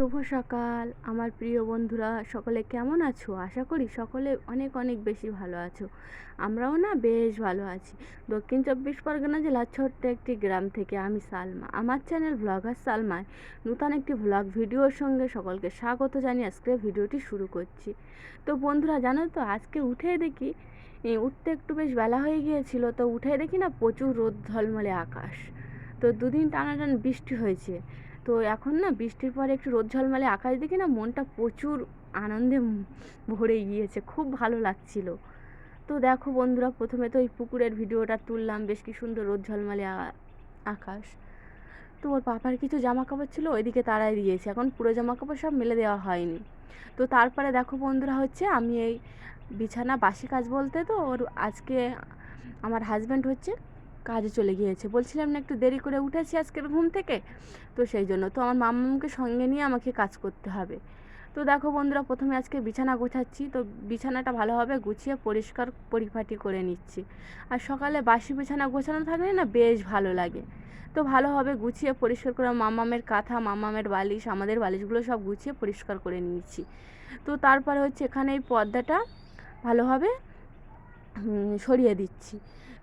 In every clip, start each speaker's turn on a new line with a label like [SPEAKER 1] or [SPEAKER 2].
[SPEAKER 1] শুভ সকাল। আমার প্রিয় বন্ধুরা, সকলে কেমন আছো? আশা করি সকলে অনেক অনেক বেশি ভালো আছো। আমরাও না বেশ ভালো আছি। দক্ষিণ চব্বিশ পরগনা জেলার ছোট্ট একটি গ্রাম থেকে আমি সালমা। আমার চ্যানেল ব্লগার সালমায় নূতন একটি ভ্লগ ভিডিওর সঙ্গে সকলকে স্বাগত জানিয়ে আজকে ভিডিওটি শুরু করছি। তো বন্ধুরা, জানো তো, আজকে উঠে দেখি উঠতে একটু বেশ বেলা হয়ে গিয়েছিল, তো উঠে দেখি না প্রচুর রোদ ঝলমলে আকাশ। তো দুদিন টানা টান বৃষ্টি হয়েছে। তো এখন না বৃষ্টির পরে একটু রোদ ঝলমালে আকাশ দেখে না মনটা প্রচুর আনন্দে ভরে গিয়েছে। খুব ভালো লাগছিল। তো দেখো বন্ধুরা, প্রথমে তো ওই পুকুরের ভিডিওটা তুললাম, বেশ কি সুন্দর রোদ ঝলমলে আকাশ। তো ওর পাপার কিছু জামা কাপড় ছিল, ওইদিকে তারাই দিয়েছে। এখন পুরো জামা কাপড় সব মেলে দেওয়া হয়নি। তো তারপরে দেখো বন্ধুরা হচ্ছে, আমি এই বিছানা বাসি কাজ বলতে তো, ওর আজকে আমার হাজব্যান্ড হচ্ছে কাজে চলে গিয়েছে। বলছিলাম না একটু দেরি করে উঠেছি আজকের ঘুম থেকে? তো সেই জন্য। তো আমার মাম্মামকে সঙ্গে নিয়ে আমাকে কাজ করতে হবে। তো দেখো বন্ধুরা, প্রথমে আজকে বিছানা গোছাচ্ছি। তো বিছানাটা ভালোভাবে গুছিয়ে পরিষ্কার পরিপাটি করে নিচ্ছি। আর সকালে বাসি বিছানা গোছানো থাকলে না বেশ ভালো লাগে। তো ভালোভাবে গুছিয়ে পরিষ্কার করে মামামের কাঁথা, মামামের বালিশ, আমাদের বালিশগুলো সব গুছিয়ে পরিষ্কার করে নিয়েছি। তো তারপরে হচ্ছে এখানে এই পর্দাটা ভালোভাবে সরিয়ে দিচ্ছি।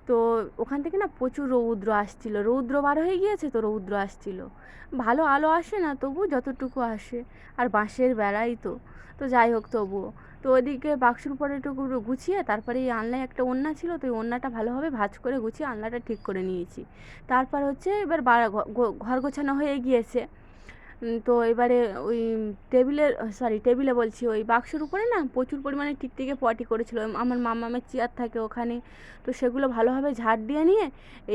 [SPEAKER 1] তো ওখান থেকে না প্রচুর রৌদ্র আসছিল। রৌদ্র বার হয়ে গিয়েছে তো রৌদ্র আসছিল। ভালো আলো আসে না তবু যতটুকু আসে। আর বাঁশের বেড়াই তো। তো যাই হোক তবুও। তো ওদিকে বাক্সর উপরে একটু গুছিয়ে তারপরে এই আনলায় একটা ওন্না ছিল তো ওই ওন্নাটা ভালোভাবে ভাজ করে গুছিয়ে আনলাটা ঠিক করে নিয়েছি। তারপর হচ্ছে এবার ঘর গোছানো হয়ে গিয়েছে। তো এবারে ওই টেবিলের সরি টেবিলে বলছি, ওই বাক্সের উপরে না প্রচুর পরিমাণে টিকটিকে পটি করেছিল। আমার মামামের চেয়ার থাকে ওখানে। তো সেগুলো ভালোভাবে ঝাড় দিয়ে নিয়ে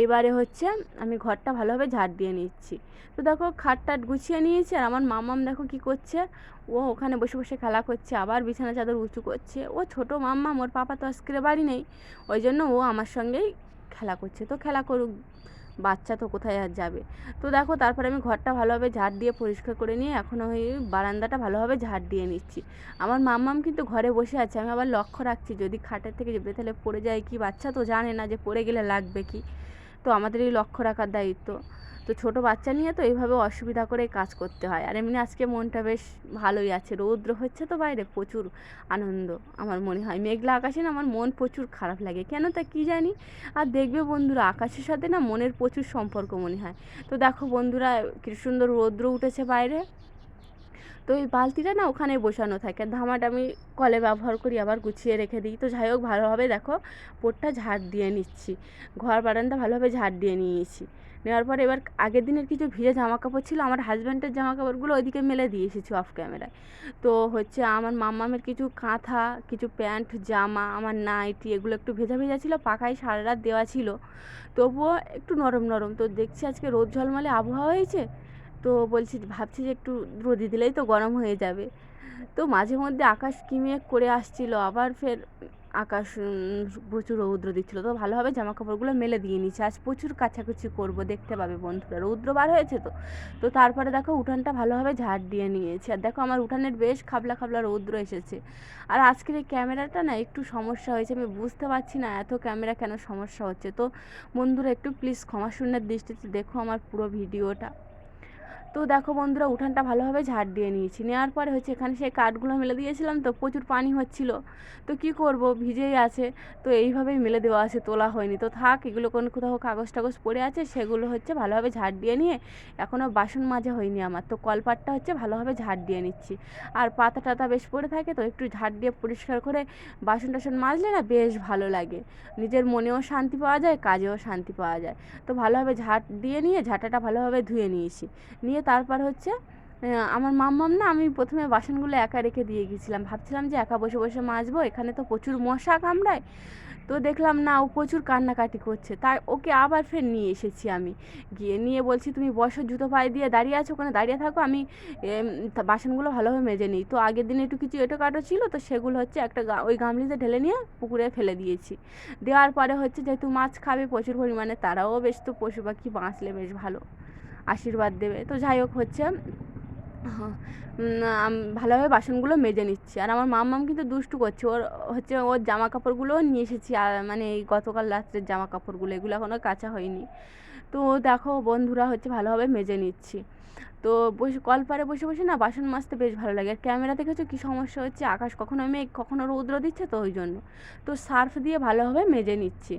[SPEAKER 1] এইবারে হচ্ছে আমি ঘরটা ভালোভাবে ঝাড় দিয়ে নিচ্ছি। তো দেখো খাট টাট গুছিয়ে নিয়েছি আর আমার মামাম দেখো কি করছে, ও ওখানে বসে বসে খেলা করছে, আবার বিছানা চাদর উঁচু করছে। ও ছোট মাম্মা ওর পাপা তো আজকে বাড়ি নেই, ওই জন্য ও আমার সঙ্গেই খেলা করছে। তো খেলা করুক। বাচ্চা তো কোথায় আর যাবে? তো দেখো তারপরে আমি ঘরটা ভালোভাবে ঝাড় দিয়ে পরিষ্কার করে নিয়ে এখন ওই বারান্দাটা ভালোভাবে ঝাড় দিয়ে নিচ্ছি। আমার মাম্মাম কিন্তু ঘরে বসে আছে, আমি আবার লক্ষ্য রাখছি যদি খাটের থেকে তাহলে পড়ে যায় কি? বাচ্চা তো জানে না যে পড়ে গেলে লাগবে কি? তো আমাদের এই লক্ষ্য রাখার দায়িত্ব। তো ছোট বাচ্চা নিয়ে তো এইভাবে অসুবিধা করে কাজ করতে হয়। আর এমনি আজকে মনটা বেশ ভালোই আছে। রৌদ্র হচ্ছে তো বাইরে, প্রচুর আনন্দ আমার মনে হয়। মেঘলা আকাশে না আমার মন প্রচুর খারাপ লাগে। কেন তা কী জানি? আর দেখবে বন্ধুরা, আকাশের সাথে না মনের প্রচুর সম্পর্ক মনে হয়। তো দেখো বন্ধুরা, কি সুন্দর রৌদ্র উঠেছে বাইরে। তো এই বালতিটা না ওখানে বসানো থাকে। ধামাটা আমি কলে ব্যবহার করি, আবার গুছিয়ে রেখে দিই। তো যাই হোক, ভালোভাবে দেখো, পোটটা ঝাড় দিয়ে নিচ্ছি। ঘর বারান্দা ভালোভাবে ঝাড় দিয়ে নিয়েছি। নেওয়ার পরে এবার আগের দিনের কিছু ভিজে জামা কাপড় ছিল, আমার হাজব্যান্ডের জামা কাপড়গুলো ওইদিকে মেলে দিয়ে এসেছি অফ ক্যামেরায় তো হচ্ছে আমার মাম্মামের কিছু কাঁথা, কিছু প্যান্ট, জামা, আমার নাইটি, এগুলো একটু ভেজা ভেজা ছিল, পাখায় সারা রাত দেওয়া ছিল। তবুও একটু নরম নরম। তো দেখছি আজকে রোদ ঝলমলে আবহাওয়া হয়েছে, তো বলছি ভাবছি যে একটু রোদি দিলেই তো গরম হয়ে যাবে। তো মাঝে মধ্যে আকাশ কি মেঘ করে আসছিল, আবার ফের আকাশ প্রচুর রৌদ্র দিচ্ছিল। তো ভালোভাবে জামা কাপড়গুলো মেলে দিয়ে নিচ্ছি। আজ প্রচুর কাছাকুচি করব, দেখতে পাবে বন্ধুরা। রৌদ্র বার হয়েছে তো। তো তারপরে দেখো উঠানটা ভালোভাবে ঝাড় দিয়ে নিয়েছে। আর দেখো আমার উঠানের বেশ খাবলা খাবলা রৌদ্র এসেছে। আর আজকের এই ক্যামেরাটা না একটু সমস্যা হয়েছে, আমি বুঝতে পারছি না এত ক্যামেরা কেন সমস্যা হচ্ছে। তো বন্ধুরা একটু প্লিজ ক্ষমা শূন্যের দৃষ্টিতে দেখো আমার পুরো ভিডিওটা। তো দেখো বন্ধুরা, উঠানটা ভালোভাবে ঝাড় দিয়ে নিয়েছি। নেওয়ার পরে হচ্ছে এখানে সেই কাঠগুলো মেলে দিয়েছিলাম তো প্রচুর পানি হচ্ছিল। তো কি করব? ভিজেই আছে। তো এইভাবেই মেলে দেওয়া আছে, তোলা হয়নি। তো থাক, এগুলো কোনো কোথাও কাগজ টাগজ পড়ে আছে, সেগুলো হচ্ছে ভালোভাবে ঝাড় দিয়ে নিয়ে এখনও বাসন মাজা হয়নি আমার। তো কলপাটটা হচ্ছে ভালোভাবে ঝাড় দিয়ে নিচ্ছি। আর পাতা টাতা বেশ পড়ে থাকে তো একটু ঝাড় দিয়ে পরিষ্কার করে বাসন টাসন মাজলে না বেশ ভালো লাগে। নিজের মনেও শান্তি পাওয়া যায়, কাজেও শান্তি পাওয়া যায়। তো ভালোভাবে ঝাড় দিয়ে নিয়ে ঝাঁটাটা ভালোভাবে ধুয়ে নিয়েছি। নিয়ে তারপর হচ্ছে আমার মাম্মাম না আমি প্রথমে বাসনগুলো একা রেখে দিয়ে গেছিলাম ভাবছিলাম যে একা বসে বসে মাজবো এখানে তো প্রচুর মশা কামড়ায়। তো দেখলাম না, ও প্রচুর কান্নাকাটি করছে। তাই ওকে আবার ফের নিয়ে এসেছি আমি। গিয়ে নিয়ে বলছি, তুমি বসো, জুতো পায়ে দিয়ে দাঁড়িয়ে আছো ওখানে, দাঁড়িয়ে থাকো, আমি বাসনগুলো ভালোভাবে মেজে নিই। তো আগের দিনে একটু কিছু এটো কাটো ছিল, তো সেগুলো হচ্ছে একটা ওই গামলিতে ঢেলে নিয়ে পুকুরে ফেলে দিয়েছি। দেওয়ার পরে হচ্ছে যেহেতু মাছ খাবে প্রচুর পরিমাণে, তারাও বেশ, তো পশু পাখি বাঁচলে বেশ ভালো। আশীর্বাদ দেবে। তো যাই হোক হচ্ছে ভালোভাবে বাসনগুলো মেজে নিচ্ছি। আর আমার মাম্মাম কিন্তু দুষ্টু করছে। ওর হচ্ছে ওর জামা কাপড়গুলোও নিয়ে এসেছি। আর মানে এই গতকাল রাত্রের জামা কাপড়গুলো এগুলো এখনও কাচা হয়নি। তো দেখো বন্ধুরা হচ্ছে ভালোভাবে মেজে নিচ্ছি। তো বসে কলপারে বসে বসে না বাসন মাজতে বেশ ভালো লাগে। আর ক্যামেরা দেখেছ কী সমস্যা হচ্ছে, আকাশ কখনো মেঘ, কখনো রৌদ্র দিচ্ছে তো ওই জন্য তো সার্ফ দিয়ে ভালোভাবে মেজে নিচ্ছি।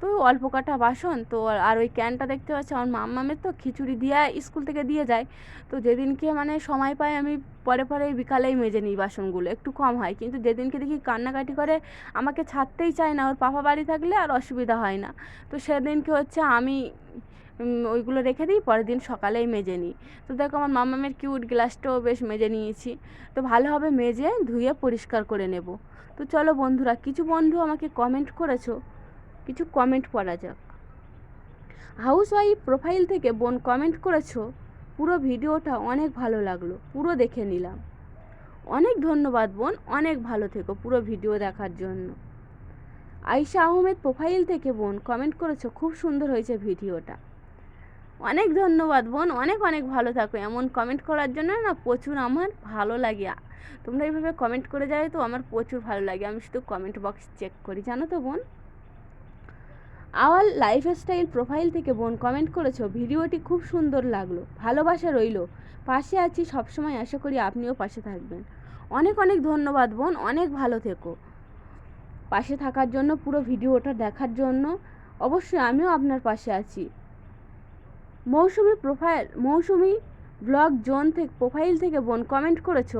[SPEAKER 1] তো অল্প কাটা বাসন, তো আর ওই ক্যানটা দেখতে পাচ্ছি আমার মাম্মামের তো খিচুড়ি দিয়ে স্কুল থেকে দিয়ে যায়। তো যেদিনকে মানে সময় পাই আমি পরে পরে বিকালেই মেজে নিই বাসনগুলো, একটু কম হয়। কিন্তু যেদিনকে দেখি কান্নাকাটি করে, আমাকে ছাড়তেই চায় না। ওর পাপা বাড়ি থাকলে আর অসুবিধা হয় না। তো সেদিনকে হচ্ছে আমি ওইগুলো রেখে দিই, পরের দিন সকালেই মেজে নিই। তো দেখো আমার মামামের কিউট গ্লাসটাও বেশ মেজে নিয়েছি। তো ভালোভাবে মেজে ধুয়ে পরিষ্কার করে নেব। তো চলো বন্ধুরা, কিছু বন্ধু আমাকে কমেন্ট করেছ? কিছু কমেন্ট পড়া যাক। হাউস ওয়াইফ প্রোফাইল থেকে বোন কমেন্ট করেছ? পুরো ভিডিওটা অনেক ভালো লাগল, পুরো দেখে নিলাম। অনেক ধন্যবাদ বোন, অনেক ভালো থেকো পুরো ভিডিও দেখার জন্য। আয়শা আহমেদ প্রোফাইল থেকে বোন কমেন্ট করেছ, খুব সুন্দর হয়েছে ভিডিওটা। অনেক ধন্যবাদ বোন, অনেক অনেক ভালো থাকো। এমন কমেন্ট করার জন্য না প্রচুর আমার ভালো লাগে। তোমরা এইভাবে কমেন্ট করে যাও তো আমার প্রচুর ভালো লাগে। আমি শুধু কমেন্ট বক্স চেক করি, জানো তো বোন? আওয়াল লাইফস্টাইল প্রোফাইল থেকে বোন কমেন্ট করেছ, ভিডিওটি খুব সুন্দর লাগল, ভালোবাসা রইল। পাশে আছি, সবসময় আশা করি আপনিও পাশে থাকবেন। অনেক অনেক ধন্যবাদ বোন, অনেক ভালো থেকো। পাশে থাকার জন্য, পুরো ভিডিওটা দেখার জন্য, অবশ্যই আমিও আপনার পাশে আছি। Mousumi profile Mousumi blog zone থেকে প্রোফাইল থেকে বোন কমেন্ট করেছ।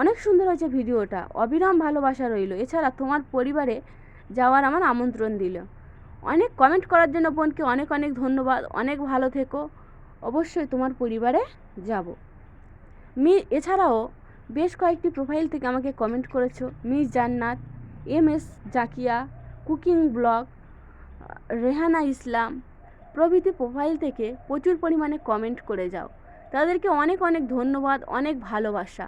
[SPEAKER 1] অনেক সুন্দর হয়েছে ভিডিওটা, অবিরাম ভালোবাসা রইল। এছাড়া তোমার পরিবারে যাওয়ার আমার আমন্ত্রণ দিল। অনেক কমেন্ট করার জন্য বোনকে অনেক অনেক ধন্যবাদ, অনেক ভালো থেকো। অবশ্যই তোমার পরিবারে যাব। মি, এছাড়াও বেশ কয়েকটি প্রোফাইল থেকে আমাকে কমেন্ট করেছ। Miss Jannat, M S Zakia, cooking blog Rehana Islam প্রভৃতি প্রোফাইল থেকে প্রচুর পরিমাণে কমেন্ট করে যাও। তাদেরকে অনেক অনেক ধন্যবাদ, অনেক ভালোবাসা।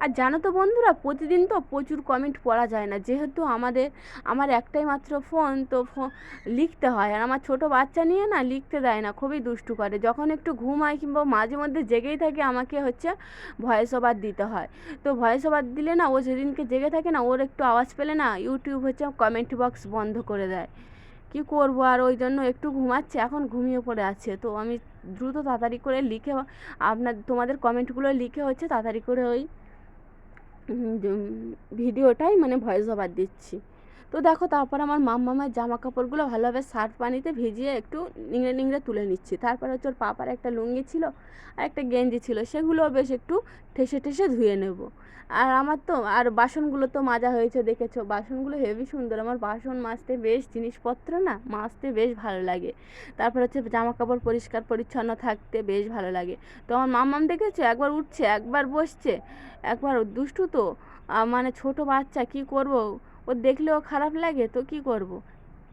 [SPEAKER 1] আর জানো তো বন্ধুরা, প্রতিদিন তো প্রচুর কমেন্ট পড়া যায় না। যেহেতু আমাদের, আমার একটাই মাত্র ফোন তো ফোন লিখতে হয়। আর আমার ছোটো বাচ্চা নিয়ে না লিখতে দেয় না, খুবই দুষ্টু করে। যখন একটু ঘুম হয় কিংবা মাঝে মধ্যে জেগেই থাকে, আমাকে হচ্ছে ভয়েস ওভার দিতে হয়। তো ভয়েস ওভার দিলে না ও যেদিনকে জেগে থাকে না, ওর একটু আওয়াজ পেলে না ইউটিউব হচ্ছে কমেন্ট বক্স বন্ধ করে দেয়। কী করব? আর ওই জন্য একটু ঘুমাচ্ছে, এখন ঘুমিয়ে পড়ে আছে। তো আমি দ্রুত তাড়াতাড়ি করে লিখে আপনার, তোমাদের কমেন্টগুলো লিখে হচ্ছে তাড়াতাড়ি করে ওই ভিডিওটাই মানে ভয়েস ওভার দিচ্ছি। তো দেখো, তারপর আমার মাম্মামার জামা কাপড়গুলো ভালোভাবে সার্ফ পানিতে ভিজিয়ে একটু নিংড়ে নিংড়ে তুলে নিচ্ছি। তারপর হচ্ছে ওর পাপার একটা লুঙ্গি ছিল আর একটা গেঞ্জি ছিল, সেগুলো বেশ একটু ঠেসে ঠেসে ধুয়ে নেব। আর আমার তো, আর বাসনগুলো তো মাজা হয়েছে দেখেছ? বাসনগুলো হেভি সুন্দর। আমার বাসন মাজতে বেশ জিনিসপত্র না মাজতে বেশ ভালো লাগে। তারপর হচ্ছে জামা কাপড় পরিষ্কার পরিচ্ছন্ন থাকতে বেশ ভালো লাগে। তো আমার মাম্মাম দেখেছ? একবার উঠছে, একবার বসছে, একবার দুষ্টু তো। মানে ছোট বাচ্চা কি করব? ও দেখলেও খারাপ লাগে, তো কি করব?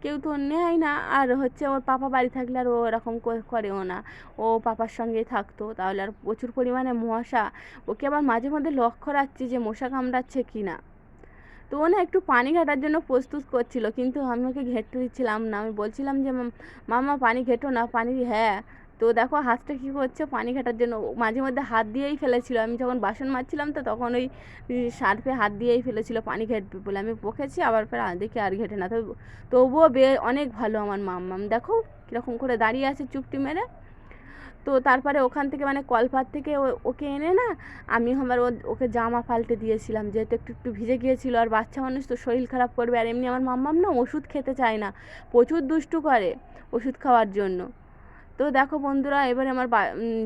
[SPEAKER 1] কেউ তো নেয় না। আর হচ্ছে ওর পাপা বাড়ি থাকলে আর ও এরকম করেও না। ও পাপার সঙ্গে থাকতো। তাহলে আর প্রচুর পরিমাণে মশা। ওকে আবার মাঝে মধ্যে লক্ষ্য রাখছি যে মশা কামড়াচ্ছে কি না। তো ও না একটু পানি ঘাটার জন্য প্রস্তুত করছিল। কিন্তু আমি ওকে ঘেঁটতে দিচ্ছিলাম না। আমি বলছিলাম যে মামা, পানি ঘেটো না। পানি হ্যাঁ। তো দেখো হাতটা কী করছে পানি ঘাটার জন্য মাঝে মধ্যে হাত দিয়েই ফেলেছিল। আমি যখন বাসন মাজছিলাম তো তখন ওই সার্ফে হাত দিয়েই ফেলেছিল পানি ঘেটবে বলে। আমি বকেছি, আবার ফের দেখি আর ঘেটে না। তো তবুও বে, অনেক ভালো আমার মাম্মাম। দেখো কীরকম করে দাঁড়িয়ে আছে চুপটি মেরে। তো তারপরে ওখান থেকে মানে কলপার থেকে ওকে এনে না, আমি আমার ওকে জামা পাল্টে দিয়েছিলাম। যেহেতু একটু একটু ভিজে গিয়েছিল। আর বাচ্চা মানুষ তো শরীর খারাপ করবে। আর এমনি আমার মাম্মাম না ওষুধ খেতে চায় না। প্রচুর দুষ্টু করে ওষুধ খাওয়ার জন্য। তো দেখো বন্ধুরা, এবারে আমার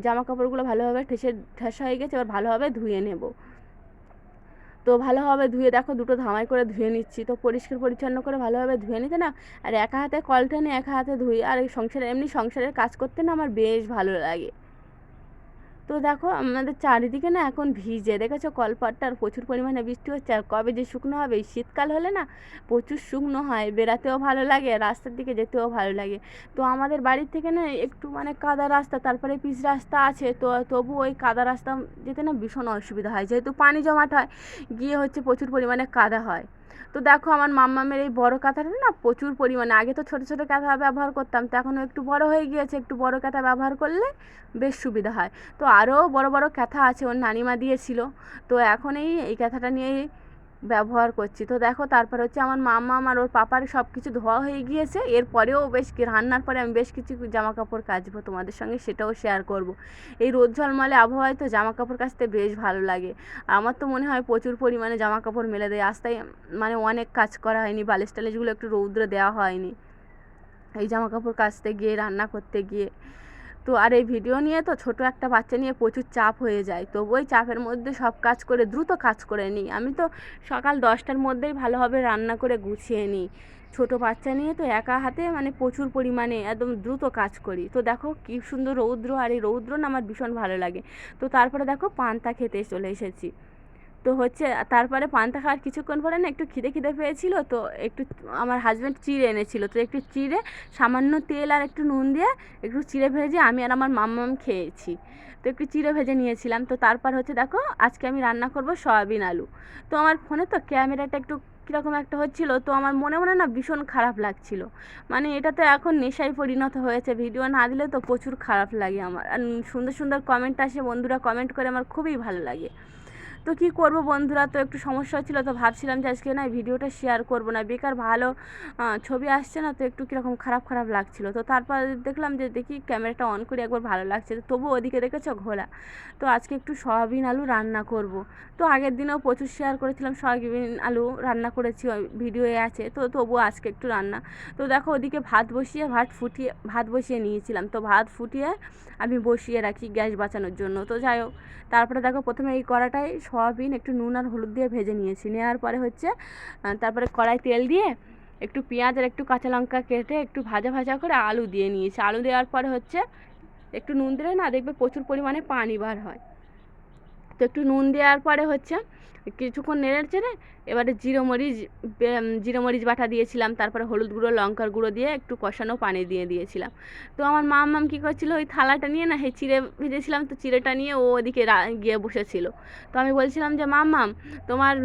[SPEAKER 1] জামা কাপড়গুলো ভালোভাবে ঠেসে, ঠেসা হয়ে গেছে, এবার ভালোভাবে ধুয়ে নেব। তো ভালোভাবে ধুয়ে দেখো দুটো ধামাই করে ধুয়ে নিচ্ছি। তো পরিষ্কার পরিচ্ছন্ন করে ভালোভাবে ধুয়ে নিতে না, আর একা হাতে কলটা নিয়ে একা হাতে ধুই, আর এই সংসারে, এমনি সংসারের কাজ করতে না আমার বেশ ভালো লাগে। তো দেখো আমাদের চারিদিকে না এখন ভিজে। দেখেছ কলপাটটার প্রচুর পরিমাণে বৃষ্টি হচ্ছে। আর কবে যে শুকনো হবে, শীতকাল হলে না প্রচুর শুকনো হয়। বেড়াতেও ভালো লাগে, রাস্তার দিকে যেতেও ভালো লাগে। তো আমাদের বাড়ির থেকে না একটু মানে কাদা রাস্তা, তারপরে পিচ রাস্তা আছে। তো তবু ওই কাদা রাস্তা যেতে না ভীষণ অসুবিধা হয়। যেহেতু পানি জমাট হয়, গিয়ে হচ্ছে প্রচুর পরিমাণে কাদা হয়। তো দেখো আমার মাম্মামের এই বড় কাঁথাটা না প্রচুর পরিমাণে। আগে তো ছোটো ছোটো কাঁথা ব্যবহার করতাম, তো এখনও একটু বড় হয়ে গিয়েছে, একটু বড় কাঁথা ব্যবহার করলে বেশ সুবিধা হয়। তো আরও বড় বড় কাঁথা আছে, ওর নানিমা দিয়েছিল। তো এখন এই এই কাঁথাটা নিয়ে ব্যবহার করছি। তো দেখো, তারপর হচ্ছে আমার মামা, আমার ওর পাপার সব কিছু ধোয়া হয়ে গিয়েছে। এরপরেও বেশ রান্নার পরে আমি বেশ কিছু জামা কাপড় কাচবো তোমাদের সঙ্গে, সেটাও শেয়ার করব। এই রোদ ঝলমলে আবহাওয়ায় তো জামা কাপড় কাচতে বেশ ভালো লাগে। আমার তো মনে হয় প্রচুর পরিমাণে জামা কাপড় মেলে দেয়। আস্তায় মানে অনেক কাজ করা হয়নি, বালিশ টালিশগুলো একটু রৌদ্র দেওয়া হয়নি। এই জামা কাপড় কাচতে গিয়ে, রান্না করতে গিয়ে তো আর এই ভিডিও নিয়ে তো ছোট একটা বাচ্চা নিয়ে প্রচুর চাপ হয়ে যায়। তো ওই চাপের মধ্যে সব কাজ করে, দ্রুত কাজ করে নিই। আমি তো সকাল দশটার মধ্যেই ভালোভাবে রান্না করে গুছিয়ে নিই। ছোট বাচ্চা নিয়ে তো একা হাতে মানে প্রচুর পরিমাণে একদম দ্রুত কাজ করি। তো দেখো কি সুন্দর রৌদ্র, আর এই রৌদ্র না আমার ভীষণ ভালো লাগে। তো তারপরে দেখো পান্তা খেতে চলে এসেছি। তো হচ্ছে, তারপরে পান্তা খাওয়ার কিছুক্ষণ পরে না একটু খিদে খিদে পেয়েছিল, তো একটু আমার হাজব্যান্ড চিড়ে এনেছিল। তো একটু চিড়ে, সামান্য তেল আর একটু নুন দিয়ে একটু চিড়ে ভেজে আমি আর আমার মাম্মাম খেয়েছি। তো একটু চিড়ে ভেজে নিয়েছিলাম। তো তারপর হচ্ছে দেখো, আজকে আমি রান্না করব সয়াবিন আলু। তো আমার ফোনে তো ক্যামেরাটা একটু কীরকম একটা হচ্ছিল, তো আমার মনে মনে না ভীষণ খারাপ লাগছিল। মানে এটা তো এখন নেশায় পরিণত হয়েছে, ভিডিও না দিলে তো প্রচুর খারাপ লাগে আমার। আর সুন্দর সুন্দর কমেন্ট আসে, বন্ধুরা কমেন্ট করে, আমার খুবই ভালো লাগে। তো কী করব বন্ধুরা? তো একটু সমস্যা ছিল তো ভাবছিলাম যে আজকে না ভিডিওটা শেয়ার করব না। বেকার ভালো ছবি আসছে না, তো একটু কীরকম খারাপ খারাপ লাগছিল। তো তারপর দেখলাম যে দেখি ক্যামেরাটা অন করে একবার ভালো লাগছে। তো তবু ওদিকে দেখেছ ঘোলা। তো আজকে একটু সয়াবিন আলু রান্না করব। তো আগের দিনেও প্রচুর শেয়ার করেছিলাম, সয়াবিন আলু রান্না করেছি ভিডিওয়ে আছে। তো তবু আজকে একটু রান্না। তো দেখো ওদিকে ভাত বসিয়ে, ভাত ফুটিয়ে, ভাত বসিয়ে নিয়েছিলাম। তো ভাত ফুটিয়ে আমি বসিয়ে রাখি গ্যাস বাঁচানোর জন্য। তো যাই হোক, তারপরে দেখো প্রথমে এই কড়াটায় সয়াবিন, একটু নুন আর হলুদ দিয়ে ভেজে নিয়েছি। নেওয়ার পরে হচ্ছে তারপরে কড়াই তেল দিয়ে একটু পেঁয়াজ আর একটু কাঁচা লঙ্কা কেটে একটু ভাজা ভাজা করে আলু দিয়ে নিয়েছি। আলু দেওয়ার পরে হচ্ছে, একটু নুন দিলে না দেখবে প্রচুর পরিমাণে পানি বার হয়। তো একটু নুন দেওয়ার পরে হচ্ছে কিছুক্ষণ নেড়ে চেড়ে এবারে জিরো মরিচ জিরো মরিচ বাটা দিয়েছিলাম, তারপরে হলুদ গুঁড়ো, লঙ্কার গুঁড়ো দিয়ে একটু কষানো পানি দিয়ে দিয়েছিলাম। তো আমার মাম মাম কী করছিল, ওই থালাটা নিয়ে না, হে চিড়ে ভেজেছিলাম, তো চিড়েটা নিয়ে ও ওদিকে গিয়ে বসেছিল। তো আমি বলছিলাম যে মাম মাম তোমার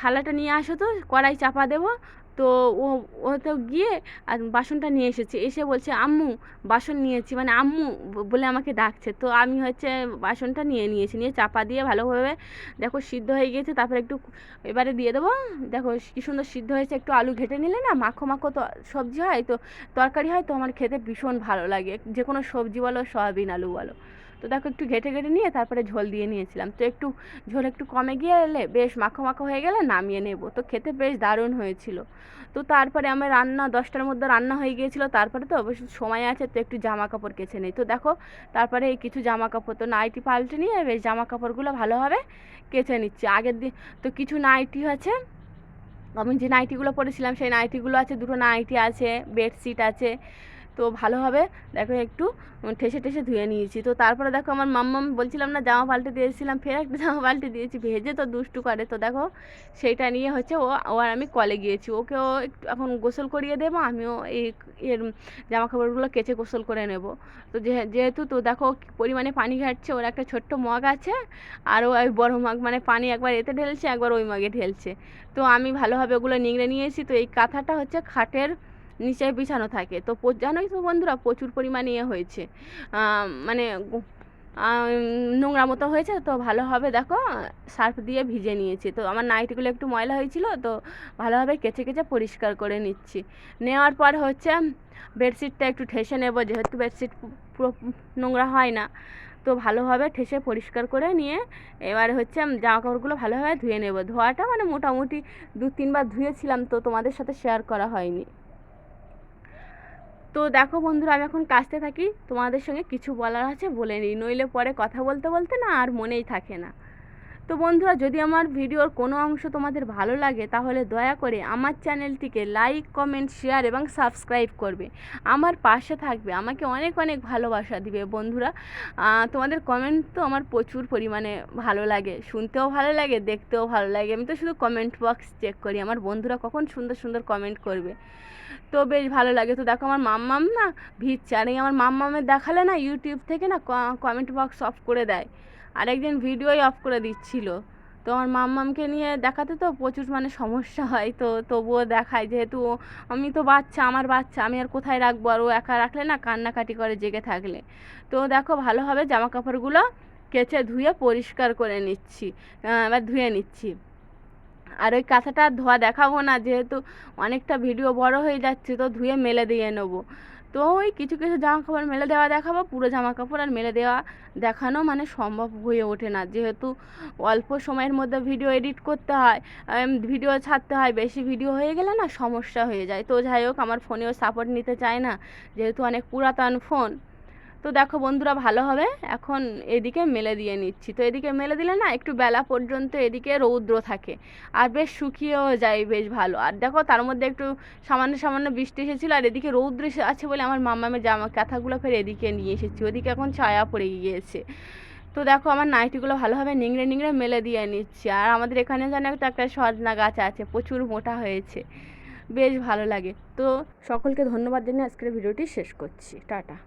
[SPEAKER 1] থালাটা নিয়ে আসো তো, কড়াই চাপা দেবো তো ও ও তো গিয়ে আর বাসনটা নিয়ে এসেছে। এসে বলছে, আম্মু, বাসন নিয়েছি। মানে আম্মু বলে আমাকে ডাকছে। তো আমি হচ্ছে বাসনটা নিয়ে নিয়েছি। নিয়ে চাপা দিয়ে ভালোভাবে দেখো সিদ্ধ হয়ে গিয়েছে। তারপরে একটু এবারে দিয়ে দেবো। দেখো কী সুন্দর সিদ্ধ হয়েছে। একটু আলু ঘেটে নিলে না মাখো মাখো তো সবজি হয়। তো তরকারি হয় তো আমার খেতে ভীষণ ভালো লাগে। যে কোনো সবজি বলো, সয়াবিন আলু বলো। দেখো একটু ঘেটে ঘেটে নিয়ে তারপরে ঝোল দিয়ে নিয়েছিলাম। তো একটু ঝোল একটু কমে গিয়ে এলে বেশ মাখো মাখো হয়ে গেলে নামিয়ে নেব। তো খেতে বেশ দারুণ হয়েছিল। তো তারপরে আমার রান্না দশটার মধ্যে রান্না হয়ে গিয়েছিল। তারপরে তো অবশ্য সময় আছে, তো একটু জামা কাপড় কেচে নেই। তো দেখো তারপরে এই কিছু জামা কাপড় তো নাইটি পাল্টে নিয়ে বেশ জামা কাপড়গুলো ভালোভাবে কেচে নিচ্ছি। আগের দিন তো কিছু নাইটি আছে, আমি যে নাইটিগুলো পরেছিলাম সেই নাইটিগুলো আছে, দুটো নাইটি আছে, বেডশিট আছে তো ভালোভাবে দেখো একটু ঠেসে ঠেসে ধুয়ে নিয়েছি। তো তারপরে দেখো আমার মাম্মাম বলছিলাম না, জামা পাল্টে দিয়েছিলাম, ফের একটা জামা পাল্টে দিয়েছি, ভেজে তো দুষ্টু করে। তো দেখো সেইটা নিয়ে হচ্ছে ও ও আর আমি কলে গিয়েছি। ওকেও একটু এখন গোসল করিয়ে দেবো, আমিও এই এর জামা কাপড়গুলো কেচে গোসল করে নেব। তো যেহেতু তো দেখো পরিমাণে পানি ঘাটছে ওর একটা ছোট্ট মগ আছে, আর ওই বড় মগ মানে পানি একবার এতে ঢেলছে, একবার ওই মগে ঢেলছে। তো আমি ভালোভাবে ওগুলো নিংড়ে নিয়েছি। তো এই কাঁথাটা হচ্ছে খাটের নিচে বিছানো থাকে। তো জানোই তো বন্ধুরা প্রচুর পরিমাণে ইয়ে হয়েছে। মানে নোংরা মতো হয়েছে তো ভালোভাবে দেখো, সার্ফ দিয়ে ভিজে নিয়েছি। তো আমার নাইটিগুলো একটু ময়লা হয়েছিল তো ভালোভাবে কেচে কেচে পরিষ্কার করে নিচ্ছি। নেওয়ার পর হচ্ছে বেডশিটটা একটু ঠেসে নেব। যেহেতু বেডশিট পুরো নোংরা হয় না, তো ভালোভাবে ঠেসে পরিষ্কার করে নিয়ে এবার হচ্ছে জামা কাপড়গুলো ভালোভাবে ধুয়ে নেব। ধোয়াটা মানে মোটামুটি দু তিনবার ধুয়েছিলাম তো তোমাদের সাথে শেয়ার করা হয়নি। তো দেখো বন্ধুরা, আমি এখন কাজতে থাকি। তোমাদের সঙ্গে কিছু বলার আছে বলে নিই। নইলে পরে কথা বলতে বলতে না আর মনেই থাকে না। তো বন্ধুরা, যদি আমার ভিডিওর কোনো অংশ তোমাদের ভালো লাগে, তাহলে দয়া করে আমার চ্যানেলটিকে লাইক, কমেন্ট, শেয়ার এবং সাবস্ক্রাইব করবে। আমার পাশে থাকবে, আমাকে অনেক অনেক ভালোবাসা দিবে বন্ধুরা। তোমাদের কমেন্ট তো আমার প্রচুর পরিমাণে ভালো লাগে। শুনতেও ভালো লাগে, দেখতেও ভালো লাগে। আমি তো শুধু কমেন্ট বক্স চেক করি। আমার বন্ধুরা কখন সুন্দর সুন্দর কমেন্ট করবে। তো বেশ ভালো লাগে। তো দেখো আমার মাম্মাম না আর এই আমার মাম্মামের দেখালে না ইউটিউব থেকে না কমেন্ট বক্স অফ করে দেয়। আর একদিন ভিডিওই অফ করে দিচ্ছিল। তো আমার মাম্মামকে নিয়ে দেখাতে তো প্রচুর মানে সমস্যা হয়, তো তবুও দেখায় যেহেতু আমি তো বাচ্চা, আমার বাচ্চা, আমি আর কোথায় রাখব? আর ও একা রাখলে না কান্নাকাটি করে জেগে থাকলে। তো দেখো ভালোভাবে জামা কাপড়গুলো কেচে ধুয়ে পরিষ্কার করে নিচ্ছি এবার ধুয়ে নিচ্ছি। আর ওই কাঁথাটা ধোয়া দেখাবো না, যেহেতু অনেকটা ভিডিও বড় হয়ে যাচ্ছে, তো ধুয়ে মেলে দিয়ে নেব। তো ওই কিছু কিছু জামা কাপড় মেলে দেওয়া দেখাবো, পুরো জামা কাপড় আর মেলে দেওয়া দেখানো মানে সম্ভব হয়ে ওঠে না। যেহেতু অল্প সময়ের মধ্যে ভিডিও এডিট করতে হয় ভিডিও ছাড়তে হয়, বেশি ভিডিও হয়ে গেলে না সমস্যা হয়ে যায়। তো যাই হোক, আমার ফোনেও সাপোর্ট নিতে চায় না, যেহেতু অনেক পুরাতন ফোন তো দেখো বন্ধুরা ভালো হবে। এখন এদিকে মেলে দিয়ে নিচ্ছি। তো এদিকে মেলে দিলে না একটু বেলা পর্যন্ত এদিকে রৌদ্র থাকে। আর বেশ শুকিয়েও যায় বেশ ভালো। আর দেখো তার মধ্যে একটু সামান্য সামান্য বৃষ্টি এসেছিল আর এদিকে রৌদ্র আছে বলে আমার মামামের জামা কাঁথাগুলো ফের এদিকে নিয়ে এসেছি। ওদিকে এখন ছায়া পড়ে গিয়েছে। তো দেখো আমার নাইটিগুলো ভালোভাবে নিংড়ে নিংড়ে মেলে দিয়ে নিচ্ছি। আর আমাদের এখানে যেন একটা একটা সজনা গাছ আছে, প্রচুর মোটা হয়েছে। বেশ ভালো লাগে। তো সকলকে ধন্যবাদ জানিয়ে আজকের ভিডিওটি শেষ করছি। টাটা।